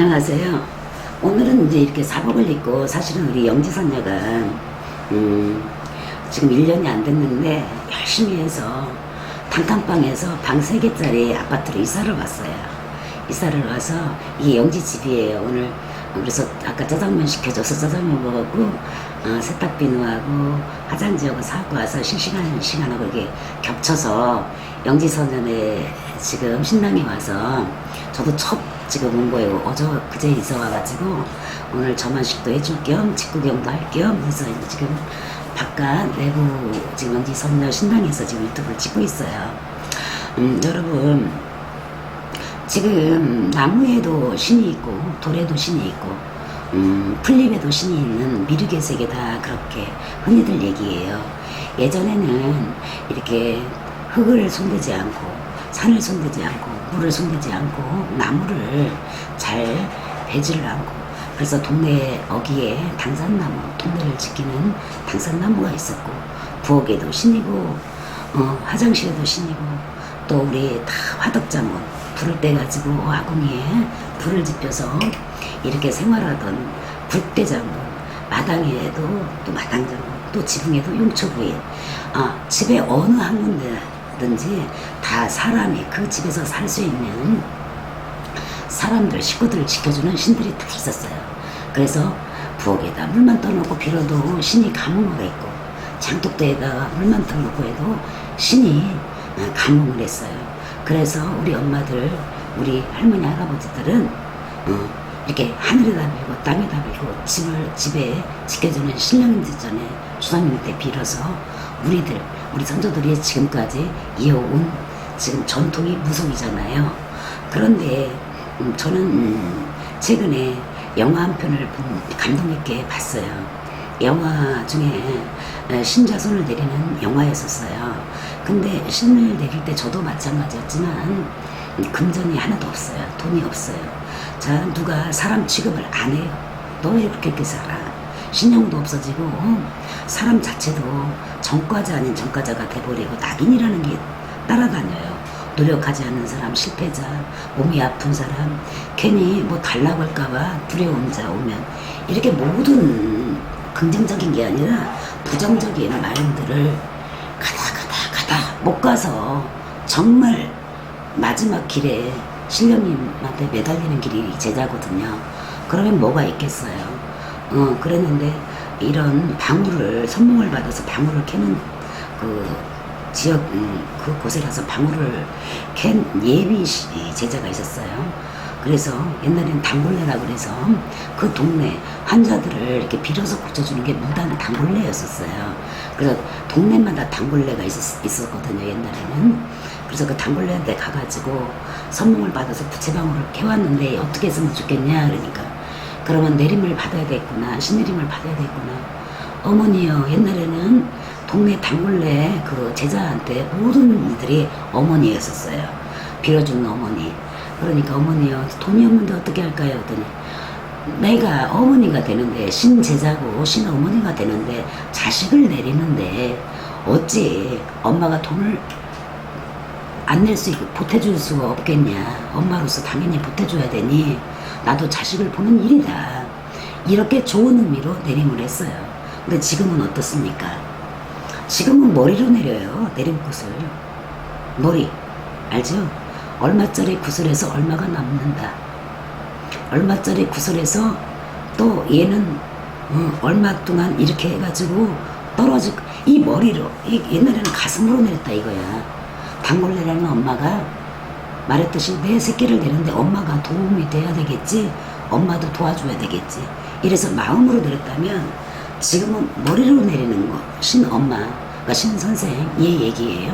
안녕하세요. 오늘은 이제 이렇게 사복을 입고 사실은 우리 영지선녀가 음, 지금 1년이 안 됐는데 열심히 해서 단칸방에서 방 3개짜리 아파트로 이사를 왔어요. 이사를 와서 이게 영지 집이에요. 오늘 그래서 아까 짜장면 시켜줘서 짜장면 먹었고 어, 세탁비누하고 화장지하고 사고 와서 실시간 시간하고 이게 겹쳐서 영지선언에 지금 신랑이 와서 저도 첫 지금 온 거예요. 어제 그제 이사 와가지고 오늘 저만식도 해줄 겸 직구경도 할 겸 해서 지금 바깥 내부 지금 영지선녀 신당에서 지금 유튜브를 찍고 있어요. 음, 여러분 지금 나무에도 신이 있고 돌에도 신이 있고 음, 풀잎에도 신이 있는 미륵의 세계 다 그렇게 흔히들 얘기해요. 예전에는 이렇게 흙을 손대지 않고 산을 손대지 않고 물을 손대지 않고 나무를 잘 베지를 않고 그래서 동네 어귀에 당산나무 동네를 지키는 당산나무가 있었고 부엌에도 신이고 어, 화장실에도 신이고 또 우리 다 화덕장군 불을 떼가지고 아궁이에 불을 지펴서 이렇게 생활하던 불대장군 마당에도 또 마당장군 또 지붕에도 용처부인 아, 집에 어느 한 군데 든지 다 사람이 그 집에서 살 수 있는 사람들 식구들을 지켜주는 신들이 다 있었어요. 그래서 부엌에다 물만 떠놓고 빌어도 신이 감흥을 했고 장독대에다가 물만 떠놓고 해도 신이 어, 감흥을 했어요. 그래서 우리 엄마들, 우리 할머니 할아버지들은 어, 이렇게 하늘에다 빌고 땅에다 빌고 집을 집에 지켜주는 신령인들 전에 주상님한테 빌어서 우리들 우리 선조들이 지금까지 이어온 지금 전통이 무속이잖아요. 그런데 음, 저는 음, 최근에 영화 한 편을 본- 감동 있게 봤어요. 영화 중에 에, 신자 손을 내리는 영화였었어요. 근데 신을 내릴 때 저도 마찬가지였지만 음, 금전이 하나도 없어요. 돈이 없어요. 자 누가 사람 취급을 안 해요. 너 왜 그렇게 살아? 신용도 없어지고 어? 사람 자체도 전과자 아닌 전과자가 돼버리고 낙인이라는 게 따라다녀요. 노력하지 않는 사람, 실패자, 몸이 아픈 사람, 괜히 뭐 달라고 할까봐 두려운 자 오면 이렇게 모든 긍정적인 게 아니라 부정적인 마음들을 가다 가다 가다 못 가서 정말 마지막 길에 신령님한테 매달리는 길이 제자거든요. 그러면 뭐가 있겠어요. 어, 그랬는데 이런 방울을 선몽을 받아서 방울을 캐는 그 지역 음, 그 곳에 가서 방울을 캔 예비 시- 제자가 있었어요. 그래서 옛날에는 단골레라 그래서 그 동네 환자들을 이렇게 빌어서 고쳐주는 게 무단 단골레였었어요. 그래서 동네마다 단골레가 있었, 있었거든요 옛날에는. 그래서 그 단골레한테 가가지고 선몽을 받아서 부채방울을 캐왔는데 어떻게 했으면 좋겠냐 그러니까 그러면 내림을 받아야겠구나 신내림을 받아야겠구나. 어머니요 옛날에는 동네 단골레 그 제자한테 모든 분들이 어머니였었어요. 빌어주는 어머니. 그러니까 어머니요 돈이 없는데 어떻게 할까요? 그랬더니 내가 어머니가 되는데 신제자고 신어머니가 되는데 자식을 내리는데 어찌 엄마가 돈을 안 낼 수 있고 보태줄 수가 없겠냐? 엄마로서 당연히 보태줘야 되니 나도 자식을 보는 일이다. 이렇게 좋은 의미로 내림을 했어요. 근데 지금은 어떻습니까? 지금은 머리로 내려요 내림굿을. 머리 알죠? 얼마짜리 구슬에서 얼마가 남는다. 얼마짜리 구슬에서 또 얘는 어, 얼마 동안 이렇게 해가지고 떨어질 이 머리로 이 옛날에는 가슴으로 내렸다 이거야. 단골레라는 엄마가 말했듯이 내 새끼를 내는데 엄마가 도움이 돼야 되겠지? 엄마도 도와줘야 되겠지? 이래서 마음으로 내렸다면 지금은 머리로 내리는 거. 신엄마 그러니까 신선생 얘 얘기예요.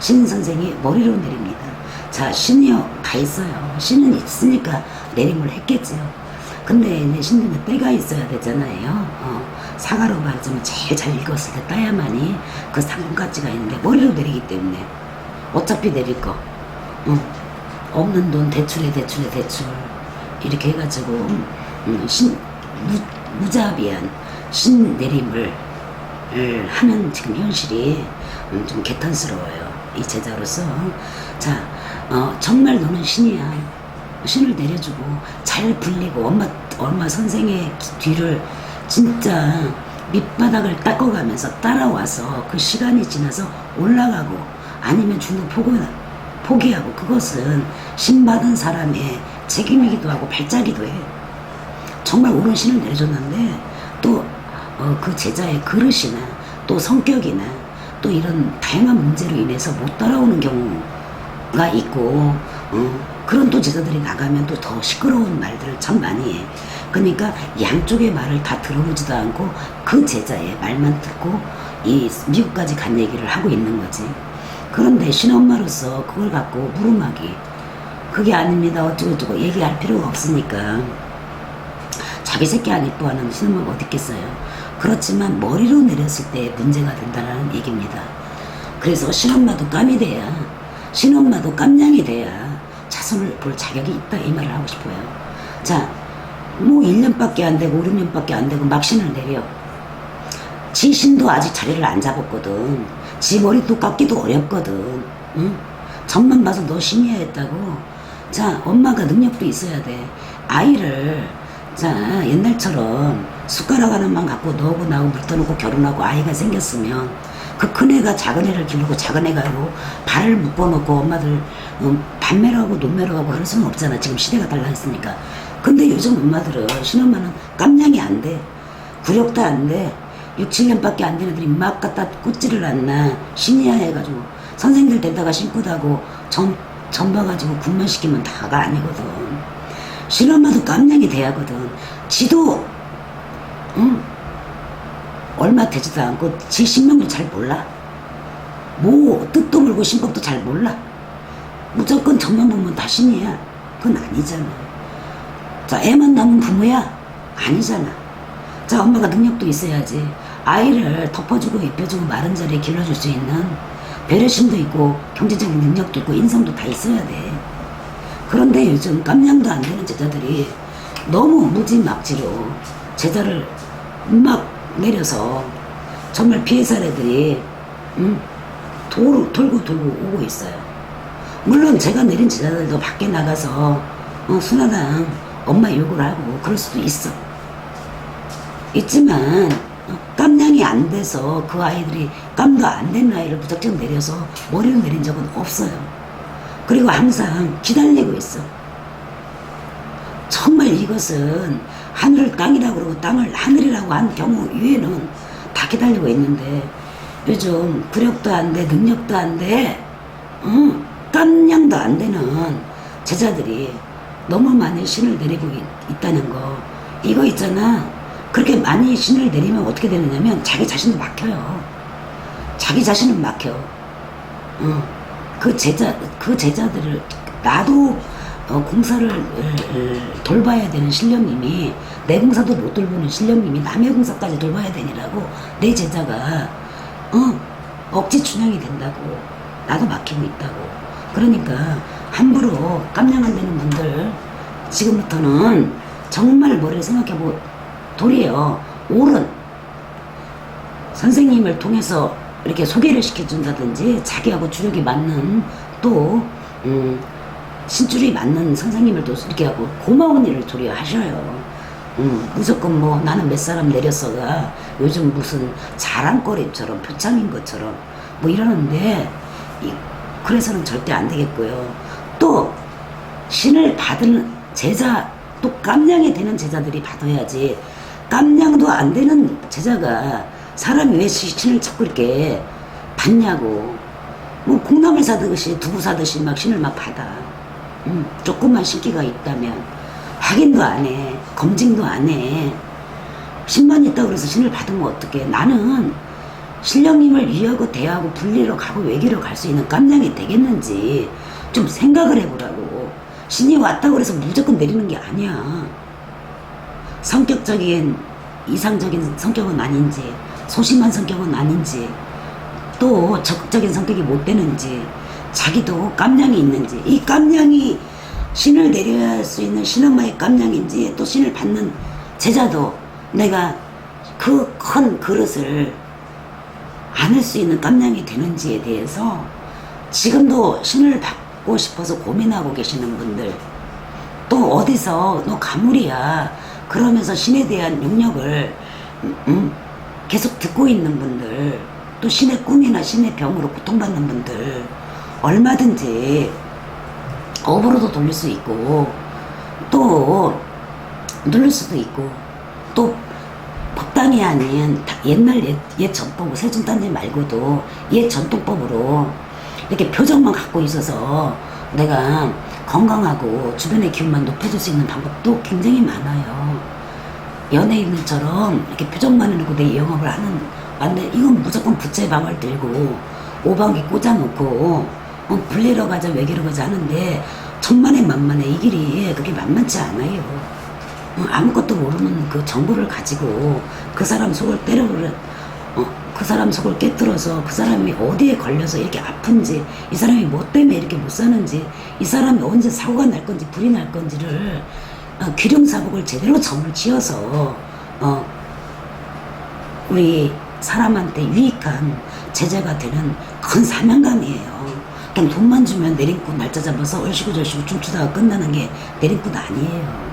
신선생이 머리로 내립니다. 자 신이요 다 있어요. 신은 있으니까 내림을 했겠지요. 근데 내 신들은 때가 있어야 되잖아요. 어, 사과로 말하자면 제일 잘 익었을 때 따야만이 그 상품 가치가 있는데 머리로 내리기 때문에. 어차피 내릴 거. 응. 없는 돈 대출에 대출에 대출. 이렇게 해가지고 음, 신 무, 무자비한 신 내림을 을 하는 지금 현실이 음, 좀 개탄스러워요 이 제자로서. 자 어, 정말 너는 신이야. 신을 내려주고 잘 불리고 엄마 엄마 선생의 뒤를 진짜 밑바닥을 닦아가면서 따라와서 그 시간이 지나서 올라가고 아니면 중도 포기, 포기하고 그것은 신 받은 사람의 책임이기도 하고 발자기도 해. 정말 옳은 신을 내려줬는데 또그 제자의 그릇이나 또 성격이나 또 이런 다양한 문제로 인해서 못 따라오는 경우가 있고 어, 그런 또 제자들이 나가면 또 더 시끄러운 말들을 참 많이 해. 그러니까 양쪽의 말을 다 들어보지도 않고 그 제자의 말만 듣고 이 미국까지 간 얘기를 하고 있는 거지. 그런데 신엄마로서 그걸 갖고 무릎하기 그게 아닙니다 어쩌고저쩌고 얘기할 필요가 없으니까 자기 새끼 안 이뻐하는 신엄마가 어디 있겠어요. 그렇지만 머리로 내렸을 때 문제가 된다는 얘기입니다. 그래서 신엄마도 깜이 돼야 신엄마도 깜냥이 돼야 자손을 볼 자격이 있다 이 말을 하고 싶어요. 자, 뭐 1년밖에 안 되고 5, 6년밖에 안 되고 막 신을 내려. 지 신도 아직 자리를 안 잡았거든. 지 머리도 깎기도 어렵거든. 응? 점만 봐서 너 신이야 했다고. 자, 엄마가 능력도 있어야 돼. 아이를, 자, 옛날처럼 숟가락 하나만 갖고 너하고 나하고 물 떠놓고 결혼하고 아이가 생겼으면 그 큰애가 작은애를 기르고 작은애가 로 발을 묶어놓고 엄마들 음, 반매로 하고 논매로 하고 그럴 수는 없잖아. 지금 시대가 달라졌으니까. 근데 요즘 엄마들은 신엄마는 깜냥이 안 돼. 구력도 안 돼. 6, 7년밖에 안 된 애들이 막 갖다 꽂지를 않나. 신이야 해가지고. 선생들 데다가 신고 다고 전, 전 봐가지고 군만 시키면 다가 아니거든. 신엄마도 깜냥이 돼야 하거든. 지도, 응? 얼마 되지도 않고 지 신명을 잘 몰라. 뭐 뜻도 모르고 신법도 잘 몰라. 무조건 전만 보면 다 신이야. 그건 아니잖아. 자, 애만 낳으면 부모야? 아니잖아. 자, 엄마가 능력도 있어야지. 아이를 덮어주고 입혀주고 마른 자리에 길러줄 수 있는 배려심도 있고 경제적인 능력도 있고 인성도 다 있어야 돼. 그런데 요즘 깜냥도 안 되는 제자들이 너무 무지막지로 제자를 막 내려서 정말 피해 사례들이 음, 돌, 돌고 돌고 오고 있어요. 물론 제가 내린 제자들도 밖에 나가서 어, 순화당 엄마 욕을 하고 그럴 수도 있어. 있지만 어, 깜냥이 안 돼서 그 아이들이 깜도 안 된 아이를 무작정 내려서 머리를 내린 적은 없어요. 그리고 항상 기다리고 있어. 정말 이것은 하늘을 땅이라고 그러고 땅을 하늘이라고 한 경우 이외에는 다 기다리고 있는데 요즘 구력도 안 돼, 능력도 안 돼, 응, 깜냥도 안 되는 제자들이 너무 많이 신을 내리고 있, 다는 거 이거 있잖아. 그렇게 많이 신을 내리면 어떻게 되느냐면 자기 자신도 막혀요. 자기 자신은 막혀. 어, 그 제자 그 제자들을 나도 어, 공사를 을, 돌봐야 되는 신령님이 내 공사도 못 돌보는 신령님이 남의 공사까지 돌봐야 되니라고 내 제자가 어, 억지 춘향이 된다고 나도 막히고 있다고 그러니까 함부로 깜냥 안 되는 분들 지금부터는 정말 머리를 생각해 보 도리어 옳은 선생님을 통해서 이렇게 소개를 시켜준다든지 자기하고 주력이 맞는 또 음, 신줄이 맞는 선생님을 또 이렇게 하고 고마운 일을 도리어 하셔요. 음, 무조건 뭐 나는 몇 사람 내렸어가 요즘 무슨 자랑거리처럼 표창인 것처럼 뭐 이러는데 이, 그래서는 절대 안 되겠고요. 또 신을 받은 제자 또 깜냥이 되는 제자들이 받아야지 깜냥도 안 되는 제자가 사람이 왜 시- 신을 자꾸 이렇게 받냐고. 뭐 콩나물 사듯이 두부 사듯이 막 신을 막 받아. 음, 조금만 신기가 있다면 확인도 안 해 검증도 안 해. 신만 있다고 그래서 신을 받으면 어떡해? 나는 신령님을 위하고 대하고 분리로 가고 외교로 갈 수 있는 깜냥이 되겠는지 좀 생각을 해보라고. 신이 왔다고 그래서 무조건 내리는 게 아니야 성격적인 이상적인 성격은 아닌지 소심한 성격은 아닌지 또 적극적인 성격이 못 되는지 자기도 깜냥이 있는지 이 깜냥이 신을 내려야 할수 있는 신엄마의 깜냥인지 또 신을 받는 제자도 내가 그 큰 그릇을 안을 수 있는 깜냥이 되는지에 대해서 지금도 신을 받고 싶어서 고민하고 계시는 분들 또 어디서 너 가물이야 그러면서 신에 대한 능력을 음, 음, 계속 듣고 있는 분들 또 신의 꿈이나 신의 병으로 고통받는 분들 얼마든지 업으로도 돌릴 수 있고 또 누를 수도 있고 또 법당이 아닌 다- 옛날 옛, 옛 전법 세준단지 말고도 옛 전통법으로 이렇게 표정만 갖고 있어서 내가 건강하고 주변의 기운만 높여줄 수 있는 방법도 굉장히 많아요. 연예인들처럼 이렇게 표정만 해놓고 내 영업을 하는 안돼 이건 무조건 부채 방을 들고 오방기 꽂아놓고 어, 불리러 가자 외기러 가자 하는데 천만에 만만에 이 길이 그게 만만치 않아요. 어, 아무것도 모르는 그 정보를 가지고 그 사람 속을 때려버려 어, 그 사람 속을 깨뜨려서 그 사람이 어디에 걸려서 이렇게 아픈지 이 사람이 뭐 때문에 이렇게 못 사는지 이 사람이 언제 사고가 날 건지 불이 날 건지를 어, 귀룡사복을 제대로 점을 지어서 어, 우리 사람한테 유익한 제자가 되는 큰 사명감이에요. 그냥 돈만 주면 내림꾼 날짜 잡아서 얼씨구절씨구 춤추다가 끝나는 게 내림꾼 아니에요.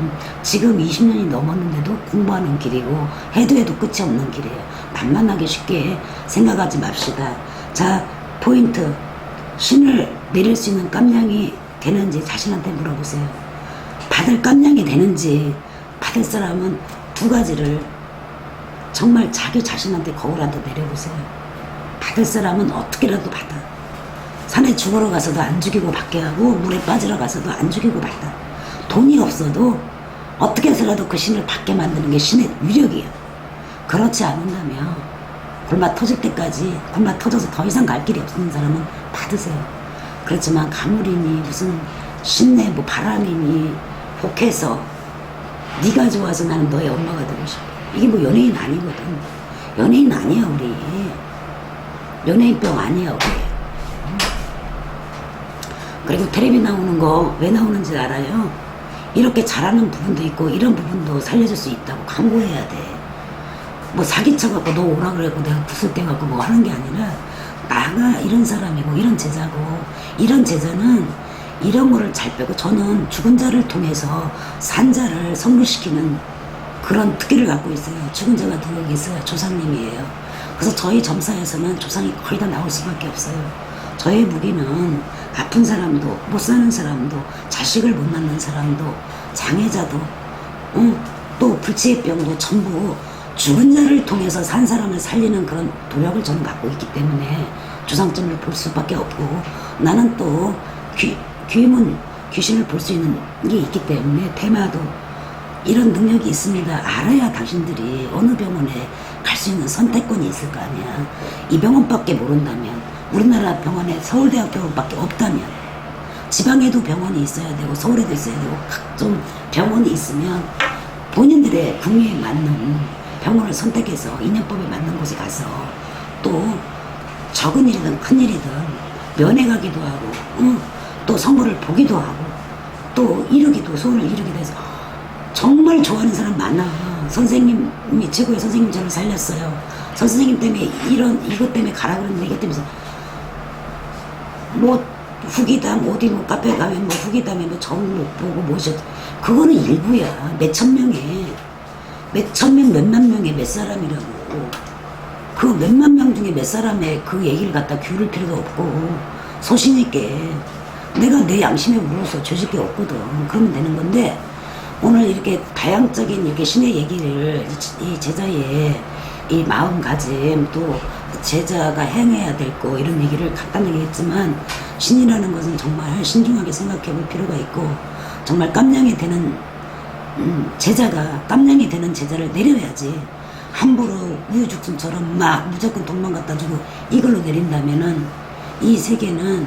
음, 지금 20년이 넘었는데도 공부하는 길이고 해도 해도 끝이 없는 길이에요. 만만하게 쉽게 생각하지 맙시다. 자 포인트 신을 내릴 수 있는 깜냥이 되는지 자신한테 물어보세요. 받을 깜냥이 되는지 받을 사람은 두 가지를 정말 자기 자신한테 거울한테 내려보세요. 받을 사람은 어떻게라도 받아. 산에 죽으러 가서도 안 죽이고 받게 하고 물에 빠지러 가서도 안 죽이고 받아. 돈이 없어도 어떻게 해서라도 그 신을 받게 만드는 게 신의 위력이야. 그렇지 않는다면 굴맛 터질 때까지 굴맛 터져서 더 이상 갈 길이 없는 사람은 받으세요. 그렇지만 가물이니 무슨 신내 뭐 바람이니 혹해서 네가 좋아서 나는 너의 엄마가 되고 싶어. 이게 뭐 연예인 아니거든. 연예인 아니야 우리. 연예인병 아니야 우리. 그리고 텔레비 나오는 거 왜 나오는지 알아요? 이렇게 잘하는 부분도 있고 이런 부분도 살려줄 수 있다고 광고해야 돼. 뭐 사기쳐갖고 너 오라 그래갖고 내가 구슬대갖고 뭐 하는 게 아니라 나가 이런 사람이고 이런 제자고 이런 제자는 이런 거를 잘 빼고 저는 죽은 자를 통해서 산 자를 성불시키는 그런 특기를 갖고 있어요. 죽은 자가 누구 계세요? 조상님이에요. 그래서 저희 점사에서는 조상이 거의 다 나올 수밖에 없어요. 저의 무기는 아픈 사람도 못 사는 사람도 자식을 못 낳는 사람도 장애자도 응, 또 불치의병도 전부 죽은 자를 통해서 산 사람을 살리는 그런 도력을 저는 갖고 있기 때문에 조상점을 볼 수밖에 없고 나는 또 귀, 귀문 귀신을 볼 수 있는 게 있기 때문에 대마도 이런 능력이 있습니다. 알아야 당신들이 어느 병원에 갈 수 있는 선택권이 있을 거 아니야. 이 병원밖에 모른다면 우리나라 병원에 서울대학교밖에 없다면 지방에도 병원이 있어야 되고 서울에도 있어야 되고 각종 병원이 있으면 본인들의 국리에 맞는 병원을 선택해서 인연법에 맞는 곳에 가서 또 적은 일이든 큰 일이든 면회 가기도 하고 응, 또 선물을 보기도 하고 또 이루기도 소원을 이루기도 해서 정말 좋아하는 사람 많아. 선생님이 최고의 선생님 저를 살렸어요. 선생님 때문에 이런 이것 때문에 가라 그러는데 이것 때문에 뭐 후기담 어디 뭐 카페 가면 뭐 후기담에 뭐 정 못 보고 뭐셨 그거는 일부야. 몇 천 명에. 몇 천 명 몇만 명에 몇 사람이라고. 그 몇만 명 중에 몇 사람의 그 얘기를 갖다 기울일 필요도 없고 소신 있게 내가 내 양심에 물어서 죄질 게 없거든. 그러면 되는 건데 오늘 이렇게 다양적인 이렇게 신의 얘기를 이 제자의 이 마음가짐 또 제자가 행해야 될 거 이런 얘기를 간단하게 했지만 신이라는 것은 정말 신중하게 생각해 볼 필요가 있고 정말 깜냥이 되는 음, 제자가 깜냥이 되는 제자를 내려야지. 함부로 우유죽순처럼 막 무조건 돈만 갖다 주고 이걸로 내린다면은 이 세계는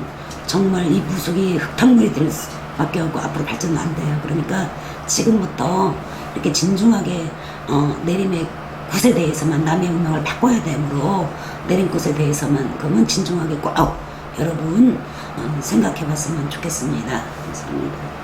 정말 이 무속이 흙탕물이 될 수밖에 없고 앞으로 발전은 안 돼요. 그러니까 지금부터 이렇게 진중하게 어, 내림의 굿에 대해서만 남의 운명을 바꿔야 되므로 내린 굿에 대해서만 그러면 진중하게 꼭 여러분 어, 생각해 봤으면 좋겠습니다. 감사합니다.